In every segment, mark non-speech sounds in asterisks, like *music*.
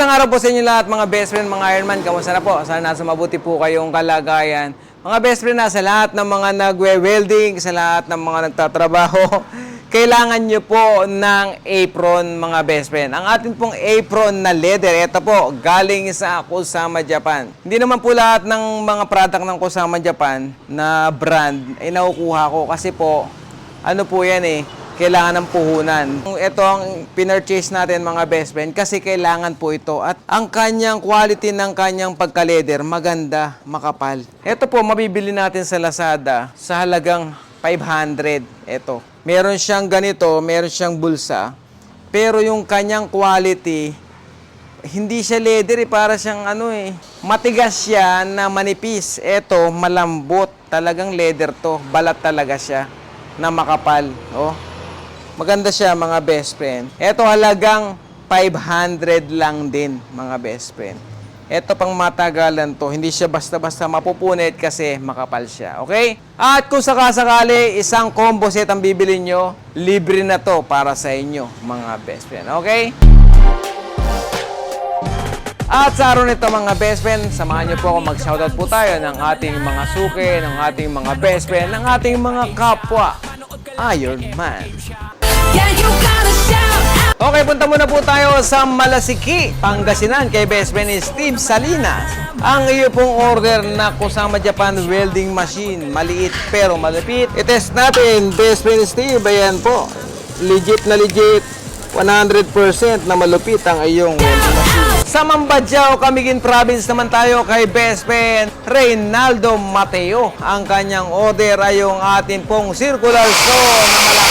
Magandang araw po sa inyo lahat mga best friend, mga Ironman. Kamusta na po? Sana nasa mabuti po kayong kalagayan. Mga best friend na sa lahat ng mga nagwe-welding, sa lahat ng mga nagtatrabaho, *laughs* kailangan nyo po ng apron mga best friend. Ang atin pong apron na leather, ito po, galing sa Kusama Japan. Hindi naman po lahat ng mga product ng Kusama Japan na brand ay nakukuha ko kasi po, ano po yan eh, kailangan ng puhunan. Ito ang pinurchase natin mga best friend kasi kailangan po ito. At ang kanyang quality ng kanyang pagka-leather, maganda, makapal. Ito po, mabibili natin sa Lazada sa halagang 500. Ito. Meron siyang ganito, meron siyang bulsa. Pero yung kanyang quality, hindi siya leather eh, para siyang ano eh. Matigas siya na manipis. Ito, malambot. Talagang leather to. Balat talaga siya na makapal. Oh. Maganda siya mga best friend. Ito halagang 500 lang din mga best friend. Ito pang matagalan to. Hindi siya basta-basta mapupunit kasi makapal siya. Okay? At kung sakasakali, isang combo set ang bibili nyo, libre na to para sa inyo mga best friend. Okay? At sa araw nito mga best friend, samahan niyo po ako mag-shoutout po tayo ng ating mga suki, ng ating mga best friend, ng ating mga kapwa Iron Man. Okay, punta muna po tayo sa Malasiki, Pangasinan kay best friend Steve Salinas. Ang iyo pong order na Kusama Japan welding machine, maliit pero malupit. I-test natin, best friend Steve, ayan po. Legit na legit, 100% na malupit ang iyong welding machine. Sa Mambadjao, Camiguin Province naman tayo kay best friend Reynaldo Mateo. Ang kanyang order ay yung atin pong circular saw na malakas.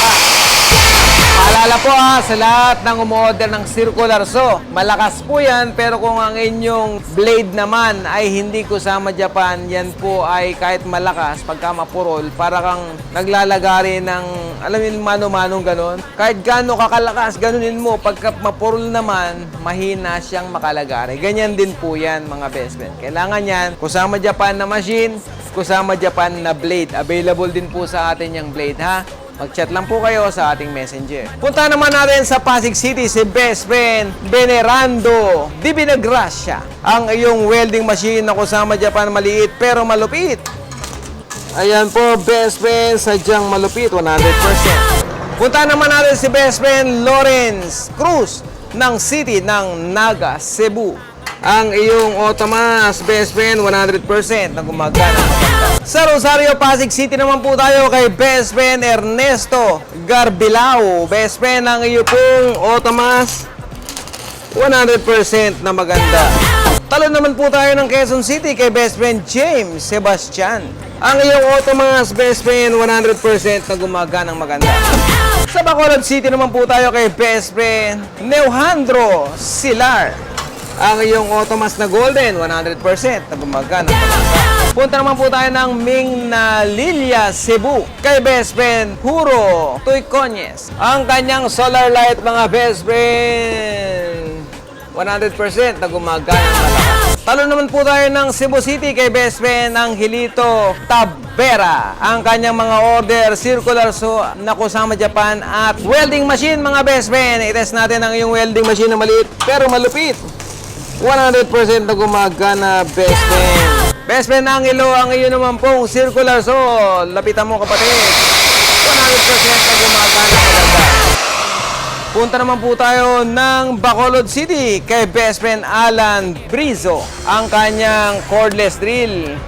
Po ha, sa lahat ng umorder ng circular saw, malakas po yan, pero kung ang inyong blade naman ay hindi kusama Japan, yan po ay kahit malakas, pagka mapurol, para kang naglalagari ng, alam mo, mano-manong ganon. Kahit gano'n kakalakas, ganunin mo, pagka mapurol naman, mahina siyang makalagari. Ganyan din po yan, mga best friend. Kailangan yan, kusama Japan na machine, kusama Japan na blade. Available din po sa atin yung blade, ha? Mag-chat lang po kayo sa ating messenger. Punta naman natin sa Pasig City si best friend Venerando Di Binagracia. Ang iyong welding machine na kusama Japan maliit pero malupit. Ayan po, best friend, sadyang malupit, 100%. Punta naman natin si best friend Lawrence Cruz ng City ng Naga, Cebu. Ang iyong Otomas, best friend, 100% na gumagana. Sa Rosario, Pasig City naman po tayo kay best friend Ernesto Garbilao. Best friend ang iyo pong Otomas, 100% na maganda. Talo naman po tayo ng Quezon City kay best friend James Sebastian. Ang iyong Otomas best friend 100% na gumaganang maganda. Sa Bacolod City naman po tayo kay best friend Neuhandro Silar. Ang iyong Otomas na Golden 100% na maganda. Punta naman po tayo ng Ming na Lilia, Cebu. Kay best friend Huro Tuyconyes. Ang kanyang solar light mga best friend 100% na gumagana ng. Talo naman po tayo ng Cebu City kay best friend ang Hilito Tabera. Ang kanyang mga order, circular so na kusama Japan at welding machine mga best friend. I-test natin ang iyong welding machine na maliit pero malupit. 100% na gumagana best friend. Best friend ang ilo, ang iyo naman pong circular so lapitan mo kapatid. 100% na gumagana maganda. Punta naman po tayo ng Bacolod City kay best friend Alan Brizo. Ang kanyang cordless drill.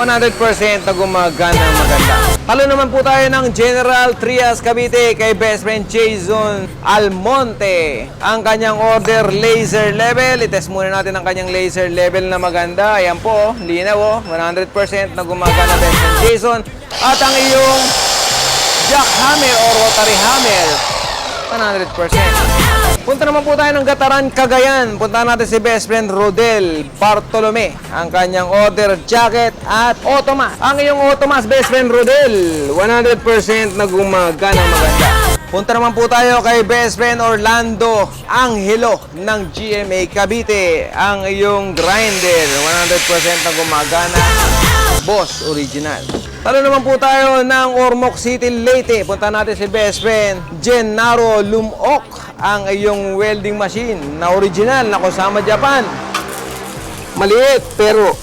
100% na gumagana maganda. Talo naman po tayo ng General Trias Cavite kay best friend Jason Almonte. Ang kanyang order laser level. I-test muna natin ang kanyang laser level na maganda. Ayan po, linaw oh. 100% na gumagana best friend Jason. At ang iyong jackhammer or rotary hammer. 100%. Punta naman po tayo ng Gataran, Cagayan. Punta natin si best friend Rodel Bartolome. Ang kanyang order jacket at Otomas. Ang iyong Otomas best friend Rodel, 100% na gumagana maganda. Punta naman po tayo kay best friend Orlando Angelo ng GMA Cavite. Ang iyong grinder, 100% na gumagana. Boss Original. Talo naman po tayo ng Ormoc City, Leyte. Punta natin si best friend Gennaro Lumok, ang iyong welding machine na original na Kusama Japan. Maliit pero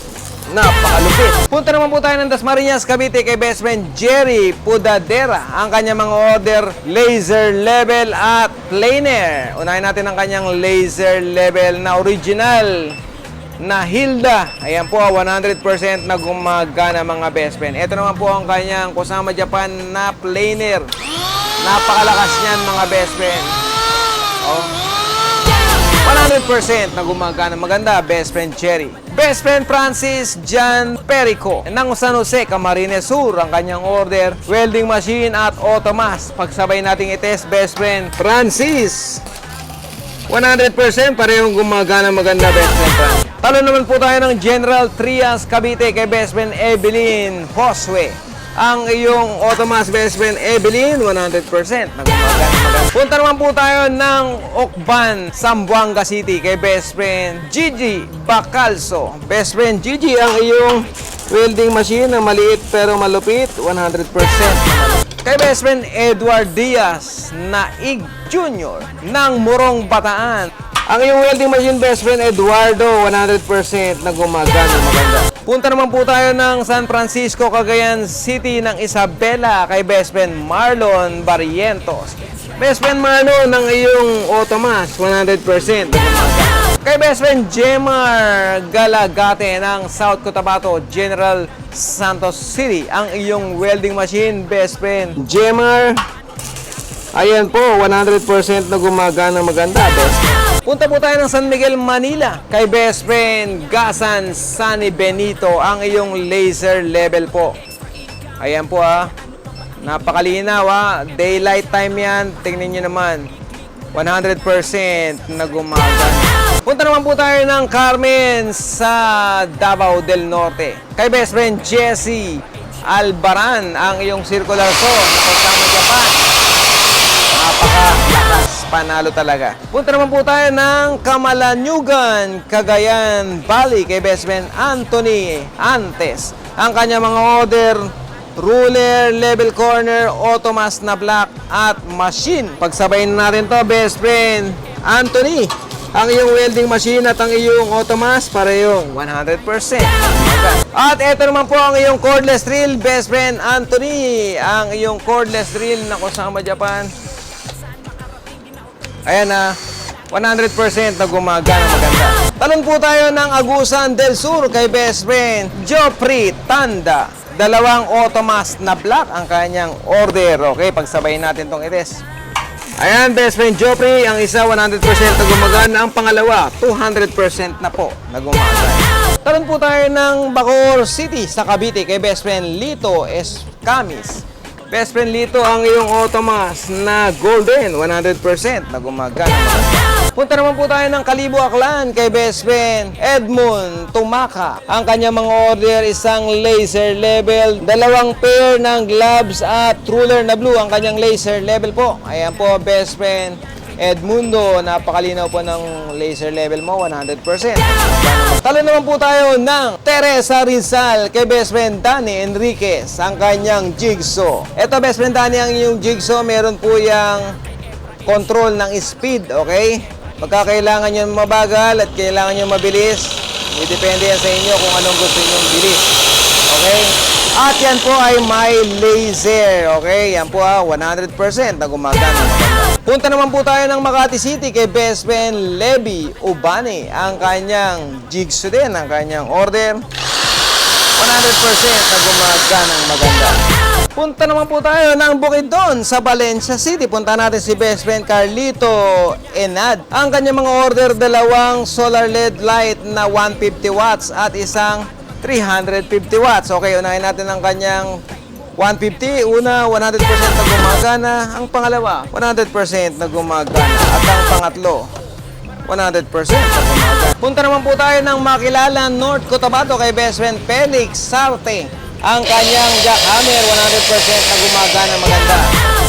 napakalupit. Punta naman po tayo ng Dasmariñas, Cavite kay best friend Jerry Pudadera. Ang kanyang mga order, laser level at planer. Unahin natin ang kanyang laser level na original na Hilda. Ayan po, 100% na gumagana mga best friend. Ito naman po ang kanyang Kusama Japan na planer. Napakalakas niyan mga best friend. Oh. 100% na gumagana. Maganda, best friend Cherry. Best friend Francis John Perico ng San Jose, Camarines Sur. Ang kanyang order, welding machine at automas. Pagsabay nating itest, best friend Francis. 100% parehong gumagana maganda best friend Francis. Talo naman po tayo ng General Trias Cavite kay best friend Evelyn Josue. Ang iyong automas best friend Evelyn, 100% na gumagana maganda. Punta naman po tayo ng Okban, Zamboanga City kay best friend Gigi Bacalso. Best friend Gigi, ang iyong welding machine na maliit pero malupit, 100% Kay best friend Edward Diaz na Ig Jr. ng Murong Bataan. Ang iyong welding machine best friend Eduardo, 100% na gumagana maganda. Punta naman po tayo ng San Francisco, Cagayan City ng Isabela kay best friend Marlon Barrientos. Best friend Marlon ng iyong Automas, 100% na gumagana. Kay best friend Jemar Galagate ng South Cotabato, General Santos City. Ang iyong welding machine, best friend Jemar. Ayan po, 100% na gumagana maganda, best friend. Punta po tayo ng San Miguel, Manila. Kay best friend Gasan Sani Benito, ang iyong laser level po. Ayan po ah. Napakalinaw ah. Daylight time yan. Tingnan nyo naman. 100% na gumagana. Punta naman po tayo ng Carmen sa Davao del Norte. Kay best friend Jesse Albaran, ang iyong circular saw na kasama Japan. Panalo talaga. Punta naman po tayo ng Kamalanyugan, Cagayan Valley kay best friend Anthony Antes. Ang kanya mga order, ruler, level corner, automas na black at machine. Pagsabayin natin to best friend Anthony. Ang iyong welding machine at ang iyong automas parehong 100%. At ito naman po ang iyong cordless drill, best friend Anthony. Ang iyong cordless drill na Kusama Japan. Ayan na, 100% na gumagana maganda. Talon po tayo ng Agusan del Sur kay best friend Joffrey Tanda. Dalawang automas na black ang kanyang order. Okay, pagsabayin natin tong ites. Ayan, best friend Joffrey, ang isa 100% na gumagana. Ang pangalawa, 200% na po na gumagana. Talon po tayo ng Bacoor City sa Cavite kay best friend Lito Escamis. Best friend Lito, ang iyong automas na golden, 100% na gumagana. Punta naman po tayo ng Kalibo Aklan kay best friend Edmund Tumaka. Ang kanyang mga order, isang laser level, dalawang pair ng gloves at ruler na blue. Ang kanyang laser level po. Ayan po, best friend Edmundo, napakalinaw po ng laser level mo, 100%. Talo naman po tayo ng Teresa Rizal kay best friend Danny Enriquez, ang kanyang jigsaw. Ito best friend Danny, ang iyong jigsaw, meron po yung control ng speed, okay? Pagkakailangan nyo mabagal at kailangan nyo mabilis, depende yan sa inyo kung anong gusto nyo bilis. Okay? At yan po ay may laser. Okay? Yan po ah, 100% na gumagana. Punta naman po tayo ng Makati City kay best friend Levi Ubani. Ang kanyang jigsaw din, ang kanyang order. 100% na gumagana ng maganda. Punta naman po tayo ng Bukidnon sa Valencia City. Punta natin si best friend Carlito Enad. Ang kanyang mga order, dalawang solar LED light na 150 watts at isang 350 watts. Okay, unahin natin ang kanyang 150. Una, 100% na gumagana. Ang pangalawa, 100% na gumagana. At ang pangatlo, 100% na gumagana. Punta naman po tayo ng makilala North Cotabato kay best friend Felix Sarte. Ang kanyang jackhammer, 100% na gumagana maganda.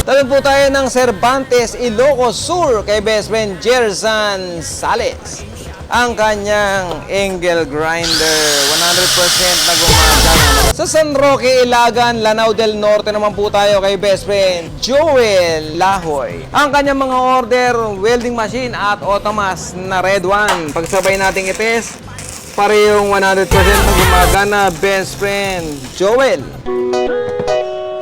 Talon po tayo ng Cervantes Ilocos Sur kay best friend Jersan Sales. Ang kanyang angle grinder. 100% na gumagana. Sa San Roque, Ilagan, Lanao del Norte naman po tayo kay best friend Joel Lahoy. Ang kanyang mga order, welding machine at automas na red one. Pagsabay nating itest, parehong 100% na gumagana best friend Joel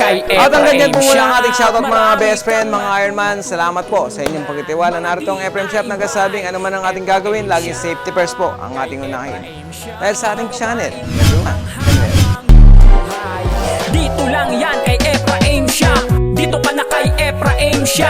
kay At ang ganyan po muna ang ating shoutout mga best friend, mga Ironman. Salamat po sa inyong pagtitiwala. Narito ang Efraim Chef na ano man ang ating gagawin, laging safety first po ang ating unahin. Dahil sa ating channel. Dito lang yan kay Efraim Chef. Dito ka na kay Efraim Chef.